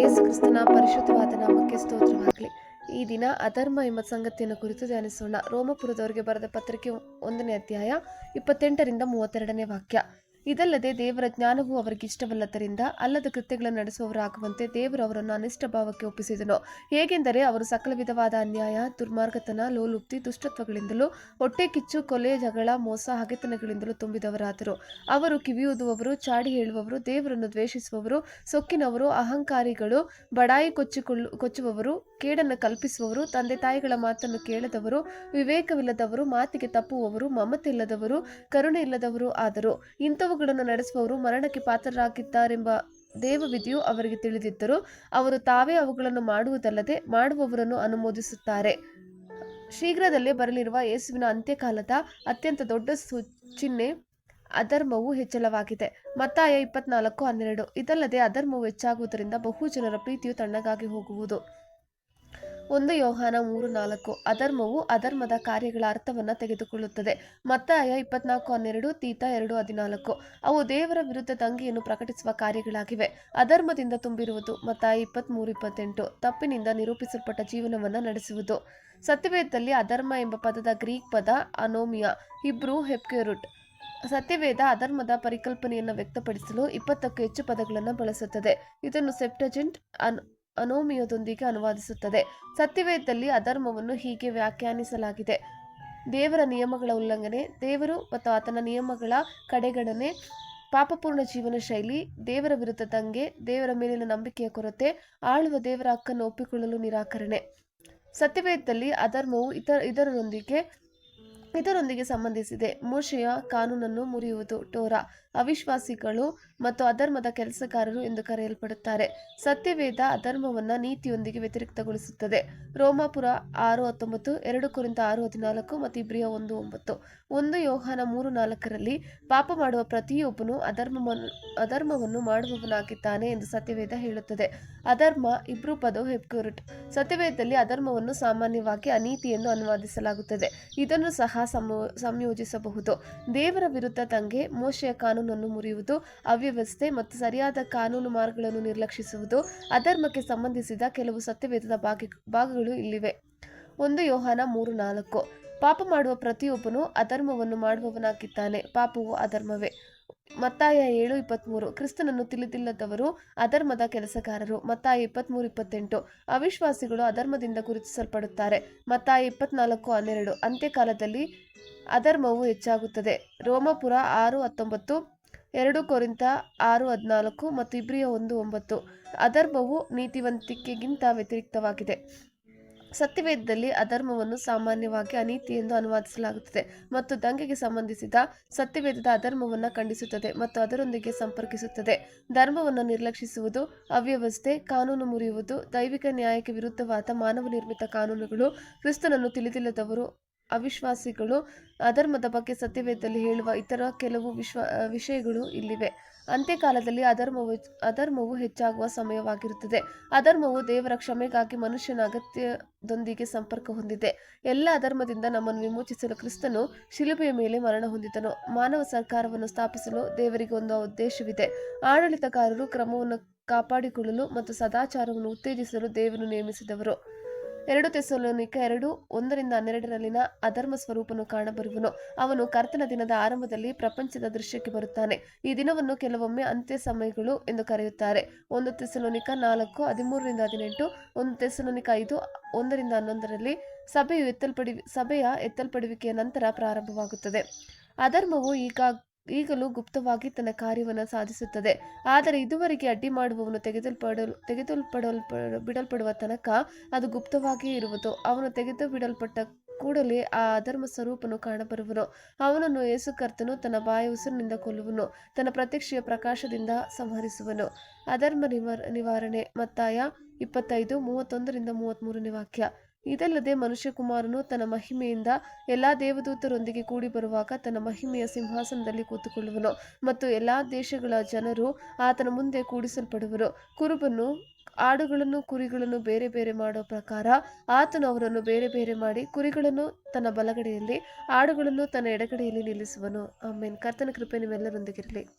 ಏಸು ಕ್ರಿಸ್ತನ ಪರಿಶುದ್ಧವಾದ ನಾಮಕ್ಕೆ ಸ್ತೋತ್ರವಾಗಲಿ. ಈ ದಿನ ಅಧರ್ಮ ಎಂಬ ಸಂಗತಿಯನ್ನು ಕುರಿತು ಧ್ಯಾನಿಸೋಣ. ರೋಮಪುರದವರಿಗೆ ಬರೆದ ಪತ್ರಿಕೆ ಒಂದನೇ ಅಧ್ಯಾಯ ಇಪ್ಪತ್ತೆಂಟರಿಂದ ಮೂವತ್ತೆರಡನೇ ವಾಕ್ಯ. ಇದಲ್ಲದೆ ದೇವರ ಜ್ಞಾನವು ಅವರಿಗೆ ಇಷ್ಟವಲ್ಲದರಿಂದ ಅಲ್ಲದ ಕೃತ್ಯಗಳನ್ನು ನಡೆಸುವವರಾಗುವಂತೆ ದೇವರು ಅವರನ್ನು ಅನಿಷ್ಟ ಭಾವಕ್ಕೆ ಒಪ್ಪಿಸಿದನು. ಹೇಗೆಂದರೆ ಅವರು ಸಕಲ ವಿಧವಾದ ಅನ್ಯಾಯ, ದುರ್ಮಾರ್ಗತನ, ಲೋಲುಪ್ತಿ, ದುಷ್ಟತ್ವಗಳಿಂದಲೂ, ಹೊಟ್ಟೆ ಕಿಚ್ಚು, ಕೊಲೆ, ಜಗಳ, ಮೋಸ, ಹಗೆತನಗಳಿಂದಲೂ ತುಂಬಿದವರಾದರು. ಅವರು ಕಿವಿಯೂದುವವರು, ಚಾಡಿ ಹೇಳುವವರು, ದೇವರನ್ನು ದ್ವೇಷಿಸುವವರು, ಸೊಕ್ಕಿನವರು, ಅಹಂಕಾರಿಗಳು, ಬಡಾಯಿ ಕೊಚ್ಚಿಕೊಳ್ಳು, ಕೊಚ್ಚುವವರು, ಕೇಡನ್ನು ಕಲ್ಪಿಸುವವರು, ತಂದೆ ತಾಯಿಗಳ ಮಾತನ್ನು ಕೇಳದವರು, ವಿವೇಕವಿಲ್ಲದವರು, ಮಾತಿಗೆ ತಪ್ಪುವವರು ಮಮತೆ ಇಲ್ಲದವರು ಕರುಣೆ ಇಲ್ಲದವರು ಆದರು ಇಂಥವುಗಳನ್ನು ನಡೆಸುವವರು ಮರಣಕ್ಕೆ ಪಾತ್ರರಾಗಿದ್ದಾರೆಂಬ ದೇವವಿಧಿಯು ಅವರಿಗೆ ತಿಳಿದಿದ್ದರು ಅವರು ತಾವೇ ಅವುಗಳನ್ನು ಮಾಡುವುದಲ್ಲದೆ ಮಾಡುವವರನ್ನು ಅನುಮೋದಿಸುತ್ತಾರೆ. ಶೀಘ್ರದಲ್ಲೇ ಬರಲಿರುವ ಯೇಸುವಿನ ಅಂತ್ಯಕಾಲದ ಅತ್ಯಂತ ದೊಡ್ಡ ಸೂಚಿನ್ನೆ ಅಧರ್ಮವು ಹೆಚ್ಚಳವಾಗಿದೆ. ಮತ್ತಾಯ ಇಪ್ಪತ್ನಾಲ್ಕು ಹನ್ನೆರಡು. ಇದಲ್ಲದೆ ಅಧರ್ಮವು ಹೆಚ್ಚಾಗುವುದರಿಂದ ಬಹು ಜನರ ಪ್ರೀತಿಯು ತಣ್ಣಗಾಗಿ ಹೋಗುವುದು. ಒಂದು ಯೋಹಾನ ಮೂರು ನಾಲ್ಕು, ಅಧರ್ಮವು ಅಧರ್ಮದ ಕಾರ್ಯಗಳ ಅರ್ಥವನ್ನು ತೆಗೆದುಕೊಳ್ಳುತ್ತದೆ. ಮತ್ತಾಯ ಇಪ್ಪತ್ನಾಲ್ಕು ಹನ್ನೆರಡು, ತೀತ ಎರಡು ಹದಿನಾಲ್ಕು. ಅವು ದೇವರ ವಿರುದ್ಧ ದಂಗೆಯನ್ನು ಪ್ರಕಟಿಸುವ ಕಾರ್ಯಗಳಾಗಿವೆ. ಅಧರ್ಮದಿಂದ ತುಂಬಿರುವುದು, ಮತ್ತಾಯ ಇಪ್ಪತ್ತ್ಮೂರು ಇಪ್ಪತ್ತೆಂಟು. ತಪ್ಪಿನಿಂದ ನಿರೂಪಿಸಲ್ಪಟ್ಟ ಜೀವನವನ್ನು ನಡೆಸುವುದು. ಸತ್ಯವೇದದಲ್ಲಿ ಅಧರ್ಮ ಎಂಬ ಪದದ ಗ್ರೀಕ್ ಪದ ಅನೋಮಿಯಾ, ಹಿಬ್ರೂ ಹೆಪ್ಕ್ಯೂರುಟ್ ಸತ್ಯವೇದ ಅಧರ್ಮದ ಪರಿಕಲ್ಪನೆಯನ್ನು ವ್ಯಕ್ತಪಡಿಸಲು ಇಪ್ಪತ್ತಕ್ಕೂ ಹೆಚ್ಚು ಪದಗಳನ್ನು ಬಳಸುತ್ತದೆ. ಇದನ್ನು ಸೆಪ್ಟಜೆಂಟ್ ಅನ್ ಅನೋಮಿಯದೊಂದಿಗೆ ಅನುವಾದಿಸುತ್ತದೆ. ಸತ್ಯವೇದದಲ್ಲಿ ಅಧರ್ಮವನ್ನು ಹೀಗೆ ವ್ಯಾಖ್ಯಾನಿಸಲಾಗಿದೆ. ದೇವರ ನಿಯಮಗಳ ಉಲ್ಲಂಘನೆ, ದೇವರು ಮತ್ತು ಆತನ ನಿಯಮಗಳ ಕಡೆಗಣನೆ, ಪಾಪಪೂರ್ಣ ಜೀವನ ಶೈಲಿ, ದೇವರ ವಿರುದ್ಧ ದಂಗೆ, ದೇವರ ಮೇಲಿನ ನಂಬಿಕೆಯ ಕೊರತೆ, ಆಳುವ ದೇವರ ಹಕ್ಕನ್ನು ಒಪ್ಪಿಕೊಳ್ಳಲು ನಿರಾಕರಣೆ. ಸತ್ಯವೇದದಲ್ಲಿ ಅಧರ್ಮವು ಇತರ, ಇದರೊಂದಿಗೆ ಇದರೊಂದಿಗೆ ಸಂಬಂಧಿಸಿದೆ. ಮೋಶೆಯ ಕಾನೂನನ್ನು ಮುರಿಯುವುದು, ಟೋರಾ. ಅವಿಶ್ವಾಸಿಗಳು ಮತ್ತು ಅಧರ್ಮದ ಕೆಲಸಗಾರರು ಎಂದು ಕರೆಯಲ್ಪಡುತ್ತಾರೆ. ಸತ್ಯವೇದ ಅಧರ್ಮವನ್ನು ನೀತಿಯೊಂದಿಗೆ ವ್ಯತಿರಿಕ್ತಗೊಳಿಸುತ್ತದೆ. ರೋಮಾಪುರ ಆರು ಹತ್ತೊಂಬತ್ತು, ಎರಡು ಕುರಿತ ಆರು ಹದಿನಾಲ್ಕು ಮತ್ತು ಇಬ್ರಿಯ ಒಂದು ಒಂಬತ್ತು. ಒಂದು ಯೋಹಾನ ಮೂರು ನಾಲ್ಕರಲ್ಲಿ ಪಾಪ ಮಾಡುವ ಪ್ರತಿಯೊಬ್ಬನು ಅಧರ್ಮವನ್ನು ಅಧರ್ಮವನ್ನು ಮಾಡುವವನಾಗಿದ್ದಾನೆ ಎಂದು ಸತ್ಯವೇದ ಹೇಳುತ್ತದೆ. ಅಧರ್ಮ ಇಬ್ರು ಪದವು ಹೆಪ್ಕ್ಯೂರಿಟ್ ಸತ್ಯವೇದದಲ್ಲಿ ಅಧರ್ಮವನ್ನು ಸಾಮಾನ್ಯವಾಗಿ ಅನೀತಿಯನ್ನು ಅನುವಾದಿಸಲಾಗುತ್ತದೆ. ಇದನ್ನು ಸಹ ಸಂಯೋಜಿಸಬಹುದು. ದೇವರ ವಿರುದ್ಧ ತಂಗೆ ಮೋಶೆಯ ಕಾನೂನನ್ನು ಮುರಿಯುವುದು ಅವ್ಯವಸ್ಥೆ ಮತ್ತು ಸರಿಯಾದ ಕಾನೂನು ಮಾರ್ಗಗಳನ್ನು ನಿರ್ಲಕ್ಷಿಸುವುದು, ಅಧರ್ಮಕ್ಕೆ ಸಂಬಂಧಿಸಿದ ಕೆಲವು ಸತ್ಯವೇದದ ಭಾಗ ಭಾಗಗಳು ಇಲ್ಲಿವೆ. ಒಂದು ಯೋಹಾನ ಮೂರು ನಾಲ್ಕು. ಪಾಪ ಮಾಡುವ ಪ್ರತಿಯೊಬ್ಬನು ಅಧರ್ಮವನ್ನು ಮಾಡುವವನಾಗಿದ್ದಾನೆ. ಪಾಪವು ಅಧರ್ಮವೇ. ಮತ್ತಾಯ ಏಳು ಇಪ್ಪತ್ತ್ಮೂರು ಕ್ರಿಸ್ತನನ್ನು ತಿಳಿದಿಲ್ಲದವರು ಅಧರ್ಮದ ಕೆಲಸಗಾರರು. ಮತ್ತಾಯ ಇಪ್ಪತ್ತ್ಮೂರು ಇಪ್ಪತ್ತೆಂಟು, ಅವಿಶ್ವಾಸಿಗಳು ಅಧರ್ಮದಿಂದ ಗುರುತಿಸಲ್ಪಡುತ್ತಾರೆ. ಮತ್ತಾಯ ಇಪ್ಪತ್ನಾಲ್ಕು, ಹನ್ನೆರಡು, ಅಂತ್ಯಕಾಲದಲ್ಲಿ ಅಧರ್ಮವು ಹೆಚ್ಚಾಗುತ್ತದೆ. ರೋಮಪುರ ಆರು, ಹತ್ತೊಂಬತ್ತು, ಎರಡು ಕೊರಿಂತ ಆರು, ಹದಿನಾಲ್ಕು ಮತ್ತು ಇಬ್ರಿಯ ಒಂದು, ಒಂಬತ್ತು. ಅಧರ್ಮವು ನೀತಿವಂತಿಕೆಗಿಂತ ವ್ಯತಿರಿಕ್ತವಾಗಿದೆ. ಸತ್ಯವೇದದಲ್ಲಿ ಅಧರ್ಮವನ್ನು ಸಾಮಾನ್ಯವಾಗಿ ಅನೀತಿ ಎಂದು ಅನುವಾದಿಸಲಾಗುತ್ತದೆ ಮತ್ತು ದಂಗೆಗೆ ಸಂಬಂಧಿಸಿದ ಸತ್ಯವೇದದ ಅಧರ್ಮವನ್ನು ಖಂಡಿಸುತ್ತದೆ ಮತ್ತು ಅದರೊಂದಿಗೆ ಸಂಪರ್ಕಿಸುತ್ತದೆ. ಧರ್ಮವನ್ನು ನಿರ್ಲಕ್ಷಿಸುವುದು, ಅವ್ಯವಸ್ಥೆ, ಕಾನೂನು ಮುರಿಯುವುದು, ದೈವಿಕ ನ್ಯಾಯಕ್ಕೆ ವಿರುದ್ಧವಾದ ಮಾನವ ನಿರ್ಮಿತ ಕಾನೂನುಗಳು, ಕ್ರಿಸ್ತನನ್ನು ತಿಳಿದಿಲ್ಲದವರು ಅವಿಶ್ವಾಸಿಗಳು ಅಧರ್ಮದ ಬಗ್ಗೆ ಸತ್ಯವೇದದಲ್ಲಿ ಹೇಳುವ ಇತರ ಕೆಲವು ವಿಶ್ವ ವಿಷಯಗಳು ಇಲ್ಲಿವೆ. ಅಂತ್ಯಕಾಲದಲ್ಲಿ ಅಧರ್ಮವು ಅಧರ್ಮವು ಹೆಚ್ಚಾಗುವ ಸಮಯವಾಗಿರುತ್ತದೆ. ಅಧರ್ಮವು ದೇವರ ಕ್ಷಮೆಗಾಗಿ ಮನುಷ್ಯನ ಅಗತ್ಯದೊಂದಿಗೆ ಸಂಪರ್ಕ ಹೊಂದಿದೆ. ಎಲ್ಲ ಅಧರ್ಮದಿಂದ ನಮ್ಮನ್ನು ವಿಮೋಚಿಸಲು ಕ್ರಿಸ್ತನು ಶಿಲುಬೆಯ ಮೇಲೆ ಮರಣ ಹೊಂದಿದನು. ಮಾನವ ಸರ್ಕಾರವನ್ನು ಸ್ಥಾಪಿಸಲು ದೇವರಿಗೆ ಒಂದು ಉದ್ದೇಶವಿದೆ. ಆಡಳಿತಗಾರರು ಕ್ರಮವನ್ನು ಕಾಪಾಡಿಕೊಳ್ಳಲು ಮತ್ತು ಸದಾಚಾರವನ್ನು ಉತ್ತೇಜಿಸಲು ದೇವರು ನೇಮಿಸಿದವರು. ಎರಡು ತೆಸಲೋನಿಕ ಎರಡು, ಒಂದರಿಂದ ಹನ್ನೆರಡರಲ್ಲಿನ ಅಧರ್ಮ ಸ್ವರೂಪನು ಕಾಣಬರುವನು. ಅವನು ಕರ್ತನ ದಿನದ ಆರಂಭದಲ್ಲಿ ಪ್ರಪಂಚದ ದೃಶ್ಯಕ್ಕೆ ಬರುತ್ತಾನೆ. ಈ ದಿನವನ್ನು ಕೆಲವೊಮ್ಮೆ ಅಂತ್ಯ ಸಮಯಗಳು ಎಂದು ಕರೆಯುತ್ತಾರೆ. ಒಂದು ತೆಸಲೋನಿಕ ನಾಲ್ಕು, ಹದಿಮೂರರಿಂದ ಹದಿನೆಂಟು, ಒಂದು ತೆಸಲೋನಿಕ ಐದು, ಒಂದರಿಂದ ಹನ್ನೊಂದರಲ್ಲಿ ಸಭೆಯು ಎತ್ತಲ್ಪಡಿ, ಸಭೆಯ ಎತ್ತಲ್ಪಡುವಿಕೆಯ ನಂತರ ಪ್ರಾರಂಭವಾಗುತ್ತದೆ. ಅಧರ್ಮವು ಈಗ ಈಗಲೂ ಗುಪ್ತವಾಗಿ ತನ್ನ ಕಾರ್ಯವನ್ನು ಸಾಧಿಸುತ್ತದೆ. ಆದರೆ ಇದುವರೆಗೆ ಅಡ್ಡಿ ಮಾಡುವವನು ತೆಗೆದುಪಡಲು ತೆಗೆದಲ್ಪಡಲ್ ಬಿಡಲ್ಪಡುವ ತನಕ ಅದು ಗುಪ್ತವಾಗಿಯೇ ಇರುವುದು. ಅವನು ತೆಗೆದು ಬಿಡಲ್ಪಟ್ಟ ಕೂಡಲೇ ಆ ಅಧರ್ಮ ಸ್ವರೂಪನು ಕಾಣಬರುವನು. ಅವನನ್ನು ಯೇಸು ಕರ್ತನು ತನ್ನ ಬಾಯ ಉಸಿರಿನಿಂದ ಕೊಲ್ಲುವನು, ತನ್ನ ಪ್ರತ್ಯಕ್ಷೆಯ ಪ್ರಕಾಶದಿಂದ ಸಂಹರಿಸುವನು. ಅಧರ್ಮ ನಿವಾರ ನಿವಾರಣೆ, ಮತ್ತಾಯ ಇಪ್ಪತ್ತೈದು, ಮೂವತ್ತೊಂದರಿಂದ ಮೂವತ್ತ್ಮೂರನೇ ವಾಕ್ಯ. ಇದಲ್ಲದೆ ಮನುಷ್ಯಕುಮಾರನು ತನ್ನ ಮಹಿಮೆಯಿಂದ ಎಲ್ಲಾ ದೇವದೂತರೊಂದಿಗೆ ಕೂಡಿ ಬರುವಾಗ ತನ್ನ ಮಹಿಮೆಯ ಸಿಂಹಾಸನದಲ್ಲಿ ಕೂತುಕೊಳ್ಳುವನು ಮತ್ತು ಎಲ್ಲಾ ದೇಶಗಳ ಜನರು ಆತನ ಮುಂದೆ ಕೂಡಿಸಲ್ಪಡುವರು. ಕುರುಬನು ಆಡುಗಳನ್ನು, ಕುರಿಗಳನ್ನು ಬೇರೆ ಬೇರೆ ಮಾಡೋ ಪ್ರಕಾರ ಆತನು ಅವರನ್ನು ಬೇರೆ ಬೇರೆ ಮಾಡಿ ಕುರಿಗಳನ್ನು ತನ್ನ ಬಲಗಡೆಯಲ್ಲಿ, ಆಡುಗಳನ್ನು ತನ್ನ ಎಡಗಡೆಯಲ್ಲಿ ನಿಲ್ಲಿಸುವನು. ಆಮೇನ್. ಕರ್ತನ ಕೃಪೆ ನಿಮ್ಮೆಲ್ಲರೊಂದಿಗಿರಲಿ.